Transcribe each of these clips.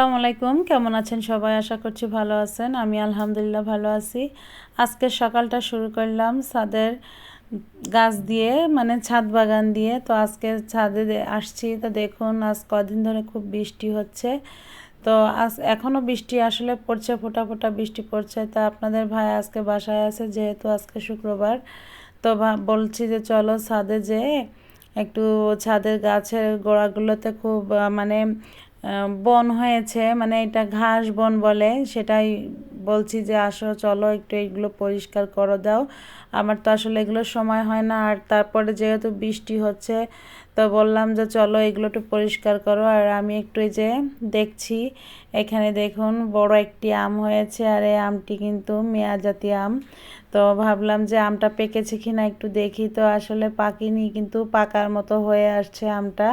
আসসালামু আলাইকুম। কেমন আছেন সবাই? আশা করছি ভালো আছেন। আমি আলহামদুলিল্লাহ ভালো আছি। আজকে সকালটা শুরু করলাম ছাদের গাছ দিয়ে মানে ছাদ বাগান দিয়ে। তো আজকে ছাদে আসছি। তো দেখুন, আজ কদিন ধরে খুব বৃষ্টি হচ্ছে। তো আজ এখনও বৃষ্টি আসলে পড়ছে, ফোটা ফোটা বৃষ্টি পড়ছে। তা আপনাদের ভাই আজকে বাসায় আছে, যেহেতু আজকে শুক্রবার। তো বলছি যে চলো ছাদে যেয়ে একটু ছাদের গাছের গোড়াগুলোতে খুব মানে বন হয়েছে মানে এটা ঘাস বন বলে, সেটাই বলছি যে আসো, চলো একটু এগুলো পরিষ্কার করো দাও। আমার তো আসলে এগুলো সময় হয় না, আর তারপরে যেহেতু বৃষ্টি হচ্ছে, তো বললাম যে চলো এগুলো একটু পরিষ্কার করো। আর আমি একটু এই যে দেখছি, এখানে দেখুন বড় একটি আম হয়েছে, আর এই আমটি কিন্তু মেয়া মেয়াজাতি আম। তো ভাবলাম যে আমটা পেকেছে কিনা একটু দেখি, তো আসলে পাকিনি, কিন্তু পাকার মতো হয়ে আসছে আমটা।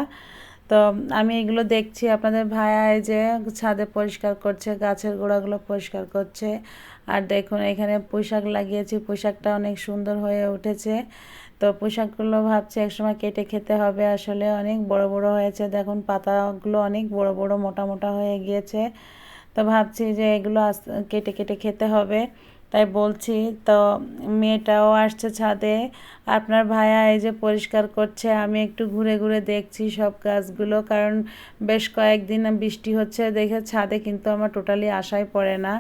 তো আমি এগুলো দেখছি, আপনাদের ভাইয়া যে ছাদে পরিষ্কার করছে, গাছের গোড়াগুলো পরিষ্কার করছে। আর দেখুন, এখানে পোশাক লাগিয়েছি, পোশাকটা অনেক সুন্দর হয়ে উঠেছে। তো পোশাকগুলো ভাবছি একসময় কেটে খেতে হবে, আসলে অনেক বড় বড় হয়েছে। দেখুন, পাতাগুলো অনেক বড় বড়, মোটা মোটা হয়ে গিয়েছে। তো ভাবছি যে এগুলো কেটে কেটে খেতে হবে। তাই বলছি, তো মেয়েটাও আসছে ছাদে, আপনার ভাইয়া এই যে পরিষ্কার করছে, আমি একটু ঘুরে ঘুরে দেখছি সব গাছগুলো, কারণ বেশ কয়েকদিন বৃষ্টি হচ্ছে, দেখে ছাদে কিন্তু আমার টোটালি আশাই পড়ে না।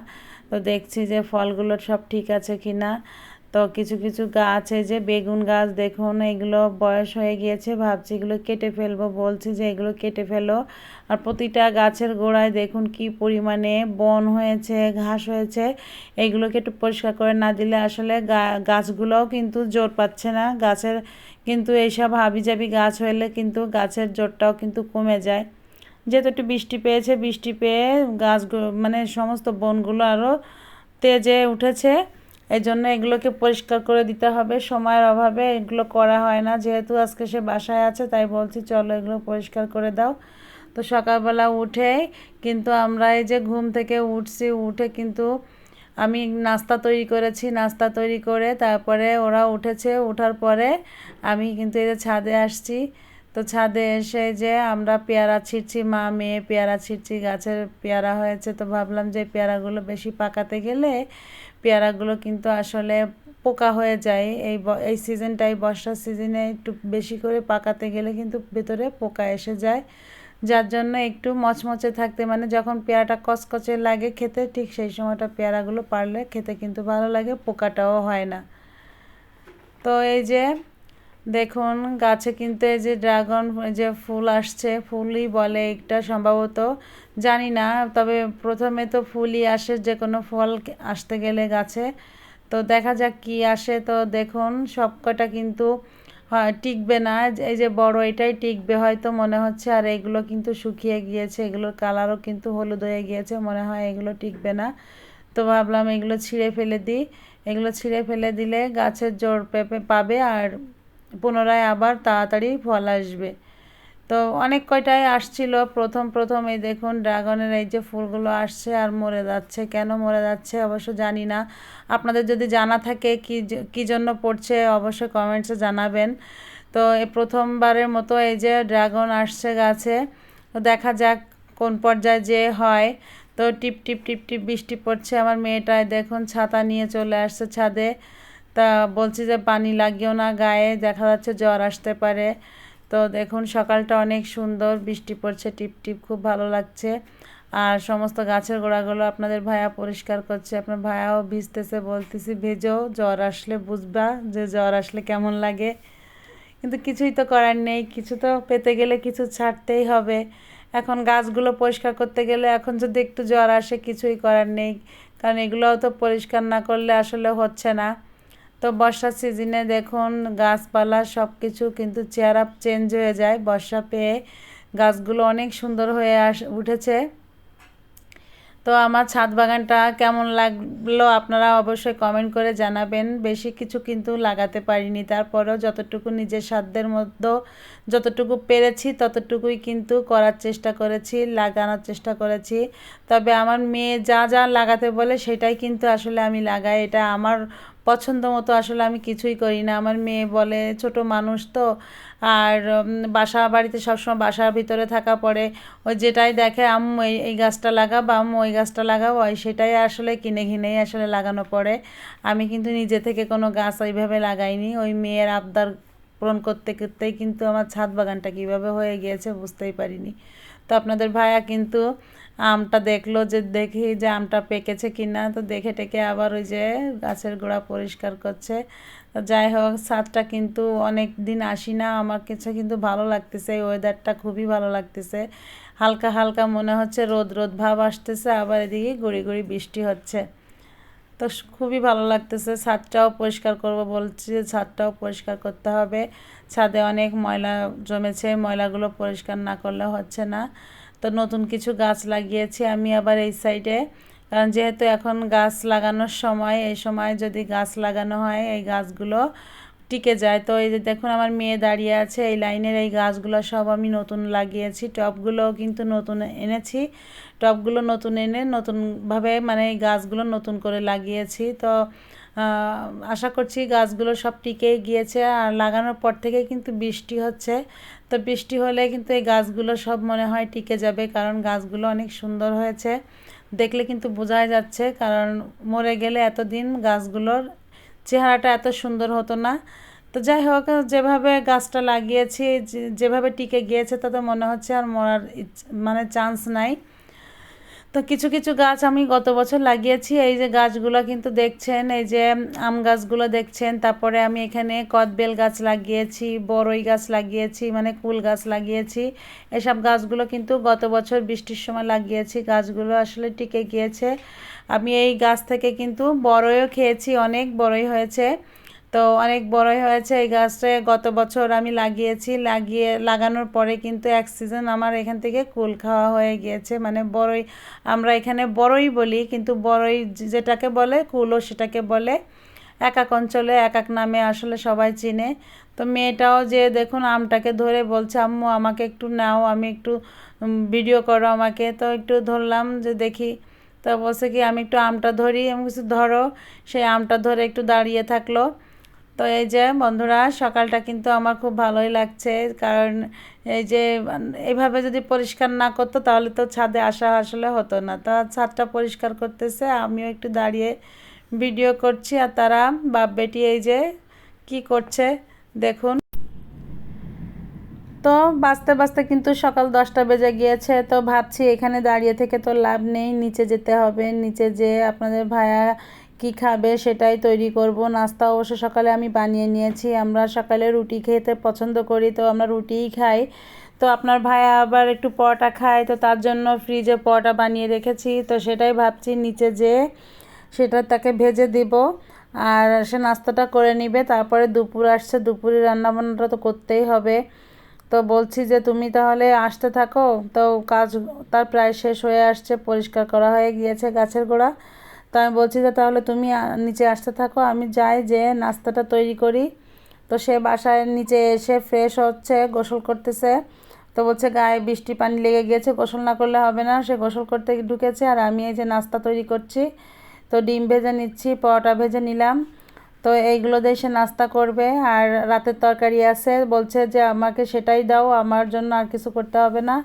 তো দেখছি যে ফলগুলো সব ঠিক আছে কি না তো কিছু কিছু গাছ, এই যে বেগুন গাছ দেখুন, এগুলো বয়স হয়ে গিয়েছে, ভাবছি এগুলো কেটে ফেলব, বলছি যে এগুলো কেটে ফেলো। আর প্রতিটা গাছের গোড়ায় দেখুন কি পরিমাণে বন হয়েছে, ঘাস হয়েছে, এগুলোকে একটু পরিষ্কার করে না দিলে আসলে গাছগুলোও কিন্তু জোর পাচ্ছে না, গাছের কিন্তু এইসব হাবিজাবি গাছ হলে কিন্তু গাছের জোরটাও কিন্তু কমে যায়। যেহেতু একটু বৃষ্টি পেয়েছে, বৃষ্টি পেয়ে গাছগুলো মানে সমস্ত বনগুলো আরও তেজে উঠেছে। এই জন্য এগুলোকে পরিষ্কার করে দিতে হবে। সময়ের অভাবে এগুলো করা হয় না। যেহেতু আজকে সে বাসায় আছে, তাই বলছি চলো এগুলো পরিষ্কার করে দাও। তো সকালবেলা উঠে কিন্তু আমরা এই যে ঘুম থেকে উঠছি, উঠে কিন্তু আমি নাস্তা তৈরি করেছি, নাস্তা তৈরি করে তারপরে ওরা উঠেছে। ওঠার পরে আমি কিন্তু এই যে ছাদে আসছি। তো ছাদে এসে যে আমরা পেয়ারা ছিঁড়ছি, মা, মেয়ে পেয়ারা ছিঁড়ছি, গাছের পেয়ারা হয়েছে। তো ভাবলাম যে পেয়ারাগুলো বেশি পাকাতে গেলে পেয়ারাগুলো কিন্তু আসলে পোকা হয়ে যায়। এই এই সিজনটাই বর্ষার সিজনে একটু বেশি করে পাকাতে গেলে কিন্তু ভেতরে পোকা এসে যায়। যার জন্য একটু মচমচে থাকতে মানে যখন পেয়ারাটা কচকচে লাগে খেতে, ঠিক সেই সময়টা পেয়ারাগুলো পারলে খেতে কিন্তু ভালো লাগে, পোকাটাও হয় না। তো এই যে দেখুন, গাছে কিন্তু এই যে ড্রাগন যে ফুল আসছে, ফুলই বলে একটা সম্ভবত, জানি না, তবে প্রথমে তো ফুলই আসে, যে কোনো ফল আসতে গেলে গাছে। তো দেখা যাক কি আসে, তো দেখুন, সব কটা কিন্তু টিকবে না, এই যে বড় এটাই টিকবে হয়তো, মনে হচ্ছে, আর এগুলো কিন্তু শুকিয়ে গিয়েছে, এগুলোর কালারও কিন্তু হলুদ হয়ে গিয়েছে, মনে হয় এগুলো টিকবে না। তো ভাবলাম এগুলো ছিঁড়ে ফেলে দিই, এগুলো ছিঁড়ে ফেলে দিলে গাছের জোর পেপে পাবে, আর পুনরায় আবার তাড়াতাড়ি ফল আসবে। তো অনেক কয়টাই আসছিল? প্রথম প্রথম এই দেখুন, ড্রাগনের এই যে ফুলগুলো আসছে আর মরে যাচ্ছে। কেন মরে যাচ্ছে অবশ্য জানি না। আপনাদের যদি জানা থাকে কি কি জন্য পড়ছে অবশ্যই কমেন্টসে জানাবেন। তো এই প্রথমবারের মতো এই যে ড্রাগন আসছে গাছে। তো দেখা যাক কোন পর্যায়ে যে হয়। তো টিপ টিপ টিপ টিপ বৃষ্টি পড়ছে। আমার মেয়েটাই দেখুন, ছাতা নিয়ে চলে আসছে ছাদে। তা বলছি যে পানি লাগিও না, গায়ে দেখা যাচ্ছে জ্বর আসতে পারে। তো দেখুন, সকালটা অনেক সুন্দর, বৃষ্টি পড়ছে, টিপ টিপ, খুব ভালো লাগছে। আর সমস্ত গাছের গোড়াগুলো আপনাদের ভায়া পরিষ্কার করছে। আপনার ভায়াও ভিজতেছে, বলতেছি, ভেজো, জ্বর আসলে বুঝবা যে জ্বর আসলে কেমন লাগে। কিন্তু কিছুই তো করার নেই, কিছু তো পেতে গেলে কিছু ছাড়তেই হবে। এখন গাছগুলো পরিষ্কার করতে গেলে এখন যদি একটু জ্বর আসে, কিছুই করার নেই। কারণ এগুলোও তো পরিষ্কার না করলে আসলে হচ্ছে না। তো বর্ষার সিজনে দেখুন, গাছপালা সব কিছু কিন্তু চেহারা চেঞ্জ হয়ে যায়। বর্ষা পেয়ে গাছগুলো অনেক সুন্দর হয়ে আস, উঠেছে। তো আমার ছাদ বাগানটা কেমন লাগল আপনারা অবশ্যই কমেন্ট করে জানাবেন। বেশি কিছু কিন্তু লাগাতে পারিনি। তারপরেও যতটুকু নিজের সাধ্যের মধ্যে, যতটুকু পেরেছি ততটুকুই কিন্তু করার চেষ্টা করেছি, লাগানোর চেষ্টা করেছি। তবে আমার মেয়ে যা যা লাগাতে বলে সেটাই কিন্তু আসলে আমি লাগাই। এটা আমার পছন্দ মতো আসলে আমি কিছুই করি না। আমার মেয়ে বলে, ছোট মানুষ তো। আর বাসা, বাড়িতে সবসময় বাসার ভিতরে থাকা পড়ে ওই যেটাই দেখে, আম, এই এই গাছটা লাগা বা আম্মু, ওই গাছটা লাগাও ওই সেটাই আসলে কিনে ঘিনেই আসলে লাগানো পড়ে। আমি কিন্তু নিজে থেকে কোনো গাছ ওইভাবে লাগাইনি। ওই মেয়ের আবদার পূরণ করতে করতেই কিন্তু আমার ছাদ বাগানটা কীভাবে হয়ে গিয়েছে বুঝতেই পারিনি। তো আপনাদের ভাইয়া কিন্তু আমটা দেখল যে দেখি যে আমটা পেকেছে কিনা, তো দেখে টেকে আবার ওই যে গাছের গোড়া পরিষ্কার করছে। যাই হোক, ছাদটা কিন্তু অনেক দিন আসি না, আমার কাছে কিন্তু ভালো লাগতেছে, এই ওয়েদারটা খুবই ভালো লাগতেছে। হালকা হালকা মনে হচ্ছে রোদ রোদ ভাব আসতেছে, আবার এদিকে গুড়ি গুড়ি বৃষ্টি হচ্ছে। তো খুবই ভালো লাগতেছে। ছাদটাও পরিষ্কার করব বলছি, ছাদটাও পরিষ্কার করতে হবে। ছাদে অনেক ময়লা জমেছে, ময়লাগুলো পরিষ্কার না করলে হচ্ছে না। তো নতুন কিছু গাছ লাগিয়েছি আমি আবার এই সাইডে। কারণ যেহেতু এখন গাছ লাগানোর সময়, এই সময় যদি গাছ লাগানো হয়, এই গাছগুলো টিকে যায়। তো এই যে দেখুন, আমার মেয়ে দাঁড়িয়ে আছে, এই লাইনের এই গাছগুলো সব আমি নতুন লাগিয়েছি। টবগুলোও কিন্তু নতুন এনেছি। টবগুলো নতুন এনে নতুনভাবে মানে এই গাছগুলো নতুন করে লাগিয়েছি। তো আশা করছি গাছগুলো সব টিকে গিয়েছে। আর লাগানোর পর থেকে কিন্তু বৃষ্টি হচ্ছে। তো বৃষ্টি হলে কিন্তু এই গাছগুলো সব মনে হয় টিকে যাবে, কারণ গাছগুলো অনেক সুন্দর হয়েছে। দেখলে কিন্তু বোঝাই যাচ্ছে, কারণ মরে গেলে এতদিন গাছগুলোর চেহারাটা এত সুন্দর হতো না। তো যাই হোক, যেভাবে গাছটা লাগিয়েছি যেভাবে টিকে গিয়েছে, তাতে মনে হচ্ছে আর মরার মানে চান্স নাই। তো কিছু কিছু গাছ আমি গত বছর লাগিয়েছি। এই যে গাছগুলো কিন্তু দেখছেন, এই যে আম গাছগুলো দেখছেন, তারপরে আমি এখানে কদবেল গাছ লাগিয়েছি বড়ই গাছ লাগিয়েছি মানে কুল গাছ লাগিয়েছি। এসব গাছগুলো কিন্তু গত বছর বৃষ্টির সময় লাগিয়েছি, গাছগুলো আসলে টিকে গিয়েছে। আমি এই গাছ থেকে কিন্তু বড়ইও খেয়েছি, অনেক বড়ই হয়েছে। তো অনেক বড়ই হয়েছে এই গাছটা গত বছর আমি লাগিয়েছি, লাগিয়ে, লাগানোর পরে কিন্তু এক সিজন আমার এখান থেকে কুল খাওয়া হয়ে গিয়েছে। মানে বড়ই, আমরা এখানে বড়ই বলি, কিন্তু বড়ই যেটাকে বলে কুলও সেটাকে বলে এক এক অঞ্চলে এক এক নামে আসলে সবাই চিনে। তো মেয়েটাও যে, দেখুন আমটাকে ধরে বলছে, আম্মু, আমাকে একটু নাও, আমি একটু ভিডিও করো আমাকে। তো একটু ধরলাম যে, দেখি। তো বলছে কি, আমি একটু আমটা ধরি। আমি কিছু ধরো। সেই আমটা ধরে একটু দাঁড়িয়ে থাকল। তো এই যে বন্ধুরা, সকালটা কিন্তু আমার খুব ভালোই লাগছে। কারণ এই যে এইভাবে যদি পরিষ্কার না করতো তাহলে তো ছাদে আসা আসলে হতো না। তা ছাদটা পরিষ্কার করতেছে, আমিও একটু দাঁড়িয়ে ভিডিও করছি। আর তারা, বাপ বেটি এই যে কি করছে, দেখুন। তো বাঁচতে বাঁচতে কিন্তু সকাল দশটা বেজে গিয়েছে। তো ভাবছি এখানে দাঁড়িয়ে থেকে তো লাভ নেই, নিচে যেতে হবে। নিচে যে আপনাদের ভাইয়া কি খাবে সেটাই তৈরি করব। নাস্তা অবশ্য সকালে আমি বানিয়ে নিয়েছি। আমরা সকালে রুটি খেতে পছন্দ করি, তো আমরা রুটিই খাই। তো আপনার ভাইয়া আবার একটু পরোটা খায়, তো তার জন্য ফ্রিজে পরোটা বানিয়ে রেখেছি। তো সেটাই ভাবছি নিচে যে সেটা তাকে ভেজে দিব আর সে নাস্তাটা করে নিবে। তারপরে দুপুর আসছে, দুপুরে রান্নাবান্নাটা তো করতেই হবে। তো বলছি যে তুমি তাহলে আসতে থাকো। তো কাজ তার প্রায় শেষ হয়ে আসছে, পরিষ্কার করা হয়ে গিয়েছে গাছের গোড়া। তো আমি বলছি যে, তাহলে তুমি নিচে আসতে থাকো, আমি যাই, যে নাস্তাটা তৈরি করি। তো সে বাসায় নিচে এসে ফ্রেশ হচ্ছে, গোসল করতেছে। তো বলছে, গায়ে বৃষ্টি পানি লেগে গিয়েছে, গোসল না করলে হবে না। সে গোসল করতে ঢুকেছে, আর আমি এই যে নাস্তা তৈরি করছি। তো ডিম ভেজে নিচ্ছি, পরোটা ভেজে নিলাম। তো এইগুলো দিয়ে সে নাস্তা করবে, আর রাতের তরকারি আছে। বলছে যে, আমাকে সেটাই দাও, আমার জন্য আর কিছু করতে হবে না।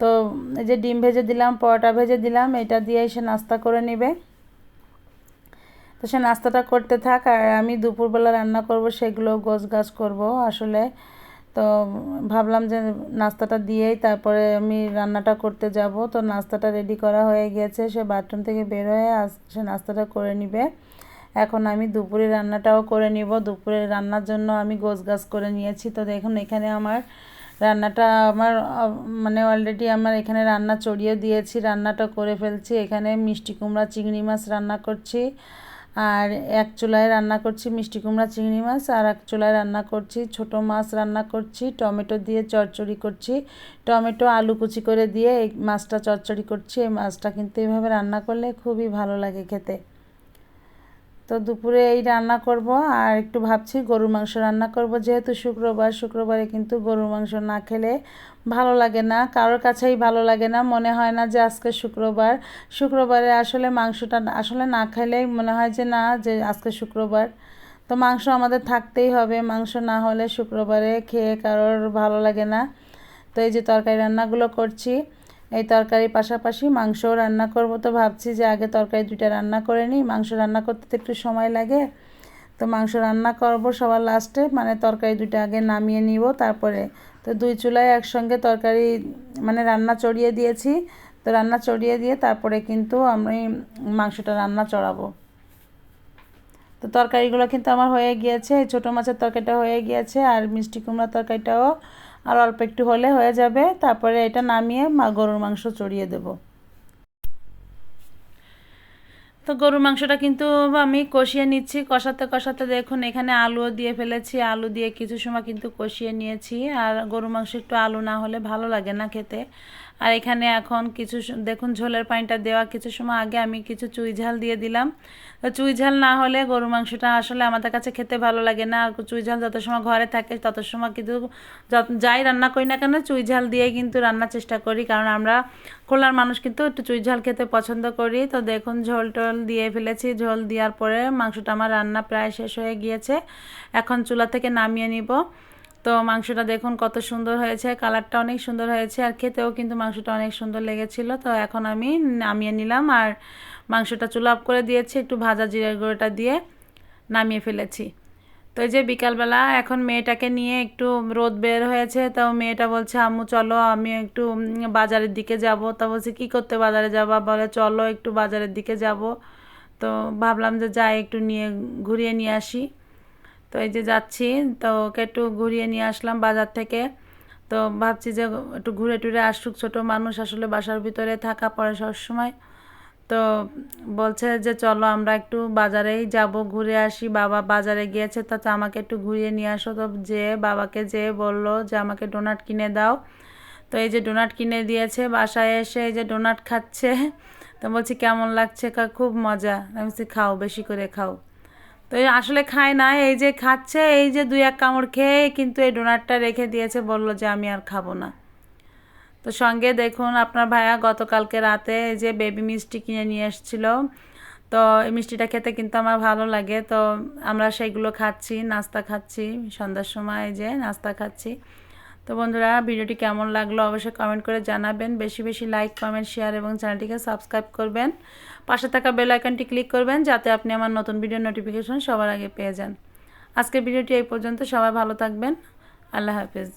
তো এই যে ডিম ভেজে দিলাম, পরোটা ভেজে দিলাম, এটা দিয়ে সে নাস্তা করে নেবে। তো সে নাস্তাটা করতে থাক আর আমি দুপুরবেলা রান্না করব সেগুলো গোছ গাছ করব আসলে। তো ভাবলাম যে নাস্তাটা দিয়েই তারপরে আমি রান্নাটা করতে যাব। তো নাস্তাটা রেডি করা হয়ে গেছে, সে বাথরুম থেকে বের হয়ে আস সে নাস্তাটা করে নিবে। এখন আমি দুপুরে রান্নাটাও করে নিব। দুপুরে রান্নার জন্য আমি গোছ গাছ করে নিয়েছি। তো দেখুন, এখানে আমার রান্নাটা আমার মানে অলরেডি আমার এখানে রান্না চড়িয়ে দিয়েছি, রান্নাটা করে ফেলছি। এখানে মিষ্টি কুমড়া, চিংড়ি মাছ রান্না করছি। আর এক চুলায় রান্না করছি মিষ্টি কুমড়া, চিংড়ি মাছ, আর এক চুলায় রান্না করছি ছোট মাছ রান্না করছি, টমেটো দিয়ে চচ্চড়ি করছি। টমেটো, আলু কুচি করে দিয়ে এই মাছটা চচ্চড়ি করছি। এই মাছটা কিন্তু এভাবে রান্না করলে খুবই ভালো লাগে খেতে। তো দুপুরে এই রান্না করব আর একটু ভাবছি গরুর মাংস রান্না করব। যেহেতু শুক্রবার, শুক্রবারে কিন্তু গরুর মাংস না খেলে ভালো লাগে না, কারোর কাছেই ভালো লাগে না। মনে হয় না যে আজকে শুক্রবার। শুক্রবারে আসলে মাংসটা আসলে না খেলেই মনে হয় যে না, যে আজকে শুক্রবার। তো মাংস আমাদের থাকতেই হবে, মাংস না হলে শুক্রবারে খেয়ে কারোর ভালো লাগে না। তো এই যে তরকারি রান্নাগুলো করছি। এই তরকারির পাশাপাশি মাংসও রান্না করব। তো ভাবছি যে আগে তরকারি দুইটা রান্না করে নিই। মাংস রান্না করতে তো একটু সময় লাগে। তো মাংস রান্না করব সবার লাস্টে। মানে তরকারি দুইটা আগে নামিয়ে নিব তারপরে। তো দুই চুলায় একসঙ্গে তরকারি মানে রান্না চড়িয়ে দিয়েছি। তো রান্না চড়িয়ে দিয়ে তারপরে কিন্তু আমি মাংসটা রান্না চড়াবো। তো তরকারিগুলো কিন্তু আমার হয়ে গিয়েছে। ছোটো মাছের তরকারিটা হয়ে গিয়েছে। আর মিষ্টি কুমড়া তরকারিটাও আর অল্প একটু হলে হয়ে যাবে। তারপরে এটা নামিয়ে মা গরুর মাংস চড়িয়ে দেব। তো গরুর মাংসটা কিন্তু আমি কষিয়ে নিচ্ছি। কষাতে কষাতে দেখুন, এখানে আলুও দিয়ে ফেলেছি। আলু দিয়ে কিছু সময় কিন্তু কষিয়ে নিয়েছি। আর গরুর মাংস একটু আলু না হলে ভালো লাগে না খেতে। আর এখানে এখন কিছু দেখুন, ঝোলের পানিটা দেওয়া কিছু সময় আগে আমি কিছু চুই ঝাল দিয়ে দিলাম। তো চুই ঝাল না হলে গরু মাংসটা আসলে আমাদের কাছে খেতে ভালো লাগে না। আর চুই ঝাল যত সময় ঘরে থাকে, তত সময় কিন্তু যাই রান্না করি না কেন, চুই ঝাল দিয়ে কিন্তু রান্নার চেষ্টা করি। কারণ আমরা খোলার মানুষ কিন্তু একটু চুই ঝাল খেতে পছন্দ করি। তো দেখুন, ঝোল টোল দিয়ে ফেলেছি। ঝোল দেওয়ার পরে মাংসটা আমার রান্না প্রায় শেষ হয়ে গিয়েছে। এখন চুলা থেকে নামিয়ে নিব। তো মাংসটা দেখুন কত সুন্দর হয়েছে, কালারটা অনেক সুন্দর হয়েছে আর খেতেও কিন্তু মাংসটা অনেক সুন্দর লেগেছিল। তো এখন আমি নামিয়ে নিলাম আর মাংসটা চুলা আপ করে দিয়েছি, একটু ভাজা জিরা গুঁড়োটা দিয়ে নামিয়ে ফেলেছি। তো এই যে বিকালবেলা এখন মেয়েটাকে নিয়ে একটু রোদ বের হয়েছে, তো মেয়েটা বলছে, আম্মু, চলো, আমি একটু বাজারের দিকে যাব। তা বলছি, কী করতে বাজারে যাবা? বলে, চলো, একটু বাজারের দিকে যাব। তো ভাবলাম যে যাই, একটু নিয়ে, ঘুরিয়ে নিয়ে আসি। তো এই যে যাচ্ছি, তো ওকে একটু ঘুরিয়ে নিয়ে আসলাম বাজার থেকে। তো ভাবছি যে একটু ঘুরে টুরে আসুক, ছোটো মানুষ আসলে বাসার ভিতরে থাকা পড়ে সবসময়। তো বলছে যে চলো আমরা একটু বাজারেই যাব, ঘুরে আসি। বাবা বাজারে গিয়েছে, তো আমাকে একটু ঘুরিয়ে নিয়ে আসো। তো যে বাবাকে যে বলল যে আমাকে ডোনাট কিনে দাও। তো এই যে ডোনাট কিনে দিয়েছে, বাসায় এসে এই যে ডোনাট খাচ্ছে। তো বলছি কেমন লাগছে? খুব মজা। আমি বলছি, খাও, বেশি করে খাও। তো আসলে খায় না, এই যে খাচ্ছে, এই যে দুই এক কামড় খেয়ে কিন্তু এই ডোনারটা রেখে দিয়েছে, বলল যে আমি আর খাব না। তো সঙ্গে দেখুন আপনার ভাইয়া গতকালকে রাতে যে বেবি মিষ্টি কিনে নিয়ে এসেছিল। তো এই মিষ্টিটা খেতে কিন্তু আমার ভালো লাগে, তো আমরা সেইগুলো খাচ্ছি, নাস্তা খাচ্ছি, সন্ধ্যার সময় যে নাস্তা খাচ্ছি। তো বন্ধুরা, ভিডিওটি কেমন লাগল অবশ্যই কমেন্ট করে জানাবেন। বেশি বেশি লাইক কমেন্ট শেয়ার এবং চ্যানেলটিকে সাবস্ক্রাইব করবেন। পাশে থাকা বেল আইকনটি ক্লিক করবেন যাতে আপনি আমার নতুন ভিডিও নোটিফিকেশন সবার আগে পেয়ে যান। আজকের ভিডিওটি এই পর্যন্ত। সবাই ভালো থাকবেন। আল্লাহ হাফেজ।